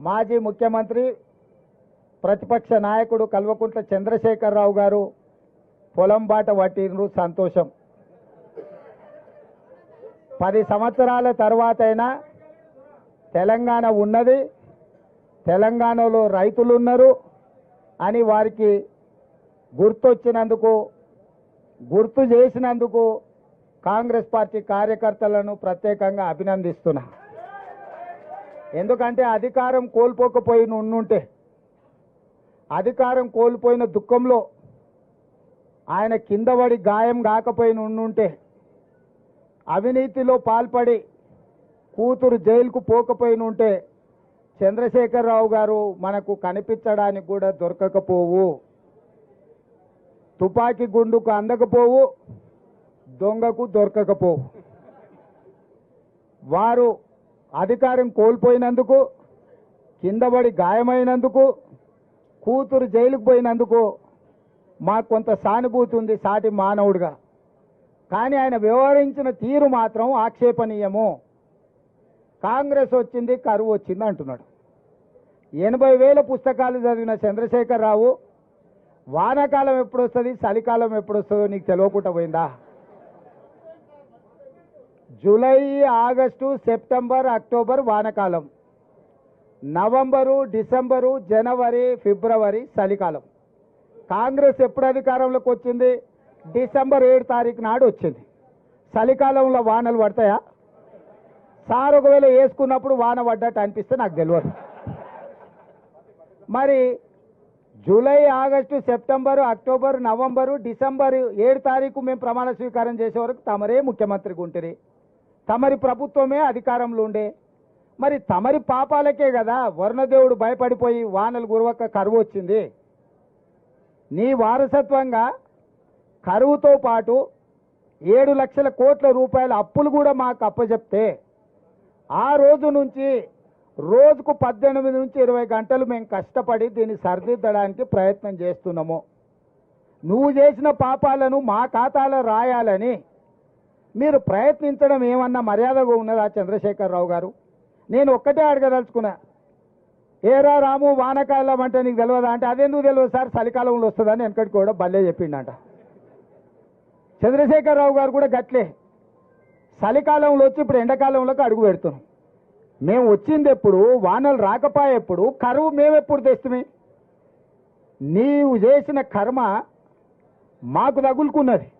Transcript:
మాజీ ముఖ్యమంత్రి ప్రతిపక్ష నాయకుడు కల్వకుంట్ల చంద్రశేఖరరావు గారు పొలం బాట పట్టినరు సంతోషం. పది సంవత్సరాల తర్వాత అయినా తెలంగాణ ఉన్నది తెలంగాణలో రైతులు ఉన్నారు అని వారికి గుర్తొచ్చినందుకు గుర్తు చేసినందుకు కాంగ్రెస్ పార్టీ కార్యకర్తలను ప్రత్యేకంగా అభినందిస్తున్నా. ఎందుకంటే అధికారం కోల్పోకపోయిన ఉండుంటే అధికారం కోల్పోయిన దుఃఖంలో ఆయన కింద పడి గాయం కాకపోయిన ఉండుంటే అవినీతిలో పాల్పడి కూతురు జైలుకు పోకపోయిన ఉంటే చంద్రశేఖరరావు గారు మనకు కనిపించడానికి కూడా దొరకకపోవు. తుపాకీ గుండుకు అందకపోవు దొంగకు దొరకకపోవు. వారు అధికారం కోల్పోయినందుకు కిందబడి గాయమైనందుకు కూతురు జైలుకు పోయినందుకు మాకు కొంత సానుభూతి ఉంది సాటి మానవుడిగా. కానీ ఆయన వ్యవహరించిన తీరు మాత్రం ఆక్షేపణీయము. కాంగ్రెస్ వచ్చింది కరువు వచ్చింది అంటున్నాడు. ఎనభై వేల పుస్తకాలు చదివిన చంద్రశేఖరరావు వానాకాలం ఎప్పుడు వస్తుంది చలికాలం ఎప్పుడు వస్తుందో నీకు తెలియకుండా పోయిందా? జూలై ఆగస్టు సెప్టెంబర్ అక్టోబర్ వానకాలం. నవంబరు డిసెంబరు జనవరి ఫిబ్రవరి చలికాలం. కాంగ్రెస్ ఎప్పుడు అధికారంలోకి వచ్చింది? డిసెంబర్ ఏడు తారీఖు నాడు వచ్చింది. చలికాలంలో వానలు పడతాయా? సార్ ఒకవేళ వేసుకున్నప్పుడు వాన పడ్డట్టు అనిపిస్తే నాకు తెలియదు. మరి July August September October November December ఏడు తారీఖు మేము ప్రమాణ స్వీకారం చేసే వరకు తమరే ముఖ్యమంత్రి గుంటిరి. తమరి ప్రభుత్వమే అధికారంలో ఉండే. మరి తమరి పాపాలకే కదా వరుణదేవుడు భయపడిపోయి వానలు గురవక కరువు వచ్చింది. నీ వారసత్వంగా కరువుతో పాటు ఏడు లక్షల కోట్ల రూపాయల అప్పులు కూడా మాకు అప్పచెప్తే ఆ రోజు నుంచి రోజుకు పద్దెనిమిది నుంచి ఇరవై గంటలు మేము కష్టపడి దీన్ని సరిదిద్దడానికి ప్రయత్నం చేస్తున్నాము. నువ్వు చేసిన పాపాలను మా ఖాతాలో రాయాలని మీరు ప్రయత్నించడం ఏమన్నా మర్యాదగా ఉన్నదా చంద్రశేఖరరావు గారు? నేను ఒక్కటే అడగదలుచుకున్నా. ఏరా రాము వానకాలం అంటే నీకు తెలియదా అంటే అదెందుకు తెలియదు సార్? చలికాలంలో వస్తుందని వెనకటి కూడా భలే చెప్పిండంట. చంద్రశేఖరరావు గారు కూడా గట్లే. చలికాలంలో వచ్చి ఇప్పుడు ఎండాకాలంలోకి అడుగు పెడుతున్నాం. మేము వచ్చింది ఎప్పుడు వానలు రాకపోయేప్పుడు కరువు మేమెప్పుడు తెస్తుమే? నీవు చేసిన కర్మ మాకు తగులుకున్నది.